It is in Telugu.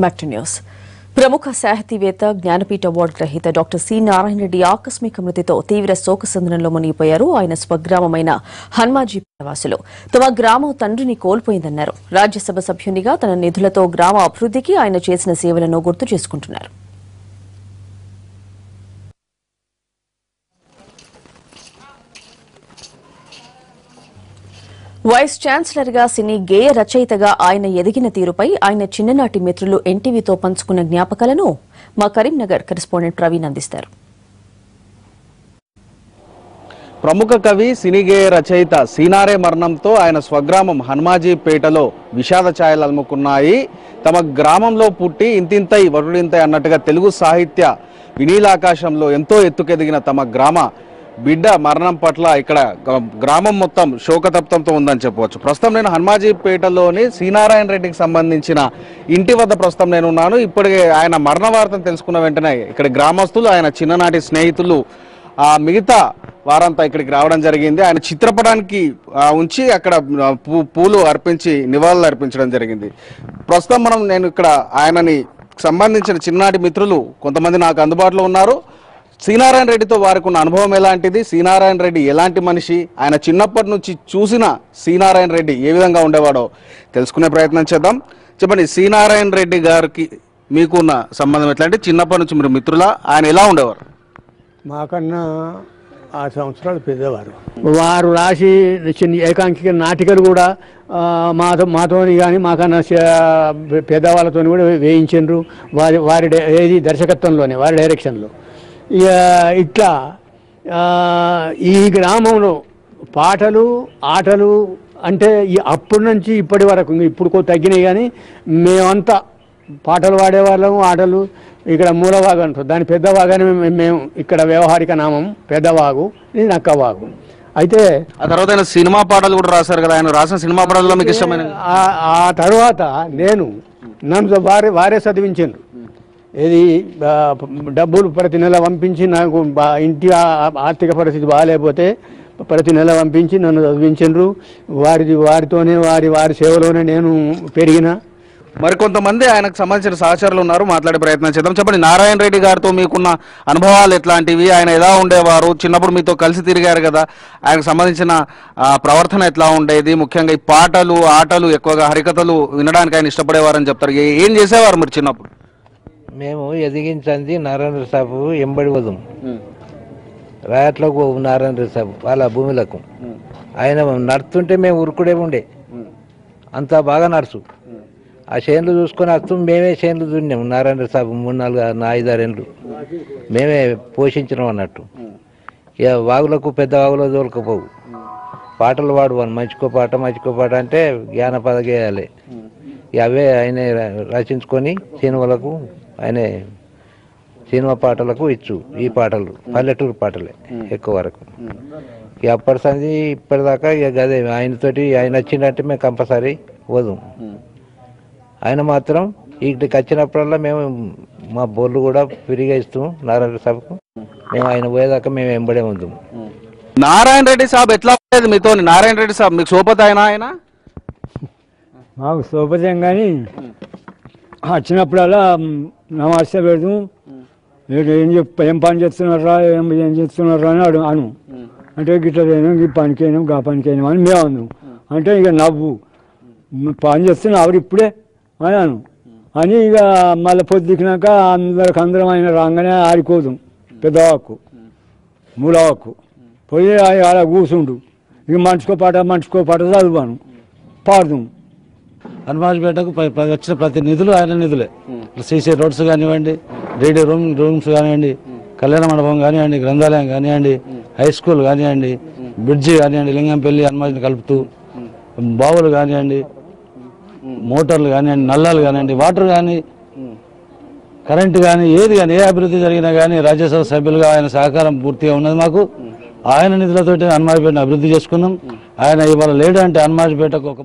బ్యాక్ టు న్యూస్ ప్రముఖ సాహితీవేత్త జ్ఞానపీఠ అవార్డు గ్రహీత డాక్టర్ సి నారాయణ రెడ్డి ఆకస్మిక మృతితో తీవ్ర శోకసంద్రంలో మునిగిపోయారు. ఆయన స్వగ్రామమైన హన్మాజీ వాసులు తమ గ్రామం తండ్రిని కోల్పోయిందన్నారు. రాజ్యసభ సభ్యునిగా తన నిధులతో గ్రామ అభివృద్ధికి ఆయన చేసిన సేవలను గుర్తు చేసుకుంటున్నారు. వైస్ ఛాన్సలర్గా సినీ గేయ రచయితగా ఆయన ఎదిగిన తీరుపై ఆయన చిన్ననాటి మిత్రులు ఎన్టీవీతో పంచుకున్న జ్ఞాపకాలను మా కరీంనగర్ కరెస్పాండెంట్ ప్రవీణ్ అందిస్తారు. ప్రముఖ కవి సినీగేయ రచయిత సీనారే మరణంతో ఆయన స్వగ్రామం హనుమాజీపేటలో విషాద ఛాయలు అలుముకున్నాయి. తమ గ్రామంలో పుట్టి ఇంతింతై వరుడింతై అన్నట్టుగా తెలుగు సాహిత్య వినీలాకాశంలో ఎంతో ఎత్తుకెదిగిన తమ గ్రామ బిడ్డ మరణం పట్ల ఇక్కడ గ- గ్రామం మొత్తం శోకతప్తంతో ఉందని చెప్పవచ్చు. ప్రస్తుతం నేను హనుమాజీపేటలోని సీనారాయణ రెడ్డికి సంబంధించిన ఇంటి వద్ద ప్రస్తుతం నేను ఉన్నాను. ఇప్పటికే ఆయన మరణ వార్తను తెలుసుకున్న వెంటనే ఇక్కడ గ్రామస్తులు ఆయన చిన్ననాటి స్నేహితులు ఆ మిగతా వారంతా ఇక్కడికి రావడం జరిగింది. ఆయన చిత్రపటానికి ఉంచి అక్కడ పూ- పూలు అర్పించి నివాళులు అర్పించడం జరిగింది. ప్రస్తుతం మనం నేను ఇక్కడ ఆయనని సంబంధించిన చిన్ననాటి మిత్రులు కొంతమంది నాకు అందుబాటులో ఉన్నారు. శ్రీనారాయణ రెడ్డితో వారికి ఉన్న అనుభవం ఎలాంటిది? శ్రీనారాయణ రెడ్డి ఎలాంటి మనిషి? ఆయన చిన్నప్పటి నుంచి చూసిన శ్రీనారాయణ రెడ్డి ఏ విధంగా ఉండేవాడో తెలుసుకునే ప్రయత్నం చేద్దాం. చెప్పండి శ్రీనారాయణ రెడ్డి గారికి మీకున్న సంబంధం ఎట్లా అంటే చిన్నప్పటి నుంచి మీరు మిత్రులా? ఆయన ఎలా ఉండేవారు? మాకన్నా ఆరు సంవత్సరాలు పెద్దవారు. వారు రాసి చిన్న ఏకాంకిక నాటికలు కూడా ఆ, మాతో మాతోని కానీ మాకన్నా పెద్దవాళ్ళతో కూడా వేయించిండ్రు. వారి వారి ఏది దర్శకత్వంలోనే వారి డైరెక్షన్లో. ఇట్లా ఈ గ్రామంలో పాటలు ఆటలు అంటే అప్పటి నుంచి ఇప్పటి వరకు ఇప్పుడు తగ్గినాయి కానీ మేమంతా పాటలు పాడేవాళ్ళము ఆటలు ఇక్కడ మూలవాగు అంటారు. దాని పెద్దవాగానే మేము- మేము ఇక్కడ వ్యవహారిక నామం పెద్దవాగు ఇది నక్కవాగు. అయితే ఆ తర్వాత ఆయన సినిమా పాటలు కూడా రాశారు కదా ఆయన రాసిన సినిమా పాటల్లో మీకు ఇష్టమైన ఆ- ఆ తర్వాత నేను నన్ను వారే వారే చదివించారు ఏది డబ్బులు ప్రతి నెల పంపించి నాకు ఇంటి ఆర్థిక పరిస్థితి బాగాలేకపోతే ప్రతి నెల పంపించి నన్ను చదివించు వారిది వారితోనే వారి వారి సేవలోనే నేను పెరిగిన. మరికొంతమంది ఆయనకు సంబంధించిన సహచరులు ఉన్నారు మాట్లాడే ప్రయత్నం చేద్దాం. చెప్పండి నారాయణ రెడ్డి గారితో మీకున్న అనుభవాలు ఎట్లాంటివి? ఆయన ఎలా ఉండేవారు? చిన్నప్పుడు మీతో కలిసి తిరిగారు కదా. ఆయనకు సంబంధించిన ప్రవర్తన ఎట్లా ఉండేది? ముఖ్యంగా ఈ పాటలు ఆటలు ఎక్కువగా హరికథలు వినడానికి ఆయన ఇష్టపడేవారని చెప్తారు. ఏం చేసేవారు మీరు చిన్నప్పుడు? మేము ఎదిగించింది నారాయణ సాబు ఎంబడి వదం రాయట్లకు పోవు నారాయణ సాబు వాళ్ళ భూములకు. ఆయన నడుతుంటే మేము ఉరుకుడే ఉండే. అంత బాగా నడుచు ఆ చేనులు చూసుకొని వస్తూ మేమే చేనులు దున్నాము నారాయణ సాబు మూడు నాలుగు ఐదారేళ్ళు మేమే పోషించినాం అన్నట్టు. ఇక వాగులకు పెద్ద వాగులో దోలుకపోవు పాటలు పాడువాను. మంచికో పాట మంచికో పాట అంటే జ్ఞానపద గేయాలి. ఇక అవే ఆయన రచించుకొని సినిమాలకు ఆయన సినిమా పాటలకు ఇచ్చు ఈ పాటలు పల్లెటూరు పాటలే ఎక్కువ వరకు. ఇక అప్పటి సంది ఇప్పటిదాకా ఇక గదే ఆయనతోటి ఆయన వచ్చిందంటే మేము కంపల్సరీ వదం. ఆయన మాత్రం ఇక్కడికి వచ్చినప్పుడల్లా మేము మా బొర్లు కూడా ఫ్రీగా ఇస్తాం నారాయణ సభకు. మేము ఆయన పోయేదాకా మేము వెంబడే ఉందాం. నారాయణ రెడ్డి సాబ్ ఎట్లా ఉండేది మీతో? నారాయణ రెడ్డి సాబ్ మీకు సోపతి ఆయన ఆయన? మాకు సౌపర్యం కానీ వచ్చినప్పుడల్లా నమస్తే పెడతాం ఏం ఏం చెప్ ఏం పని చేస్తున్నారా ఏం ఏం చేస్తున్నారా అని అడు అను. అంటే గిట్ల అయినాం ఈ పనికి అయినాం గా పనికి అయినాం అని మేము అన్నాం. అంటే ఇక నవ్వు. "మ్, పని చేస్తున్నా ఆవిడ ఇప్పుడే అని అను. అని ఇక మళ్ళీ పొద్దుకినాక అందరికి అందరం ఆయన రాగానే ఆరిపోదాం. పెద్దవాకు. మూలవాకు. పోయి అలా కూర్చుండు ఇక మనిషికో పాట మనిషికో పాట చదువుతాను పాడుదాం. ప్ర- వచ్చిన ప్రతి నిధులు ఆయన నిధులే. సీసీ రోడ్స్ కానివ్వండి రీడీ రూమ్ రూమ్స్ కానివ్వండి కళ్యాణ మండపం కానివ్వండి గ్రంథాలయం కానివ్వండి హై స్కూల్ కానివ్వండి బ్రిడ్జి కానివ్వండి లింగంపల్లి హనుమాన్ కలుపుతూ బావులు కానివ్వండి మోటార్లు కానివ్వండి నల్లాలు కానివ్వండి వాటర్ కానీ కరెంటు కానీ ఏది కానీ ఏ అభివృద్ధి జరిగినా కానీ రాజ్యసభ సభ్యులుగా ఆయన సహకారం పూర్తిగా ఉన్నది మాకు. ఆయన నిధులతోటి హనుమాన్పేటను అభివృద్ధి చేసుకున్నాం. ఆయన ఇవాళ లేడు అంటే హనుమాన్పేటకు ఒక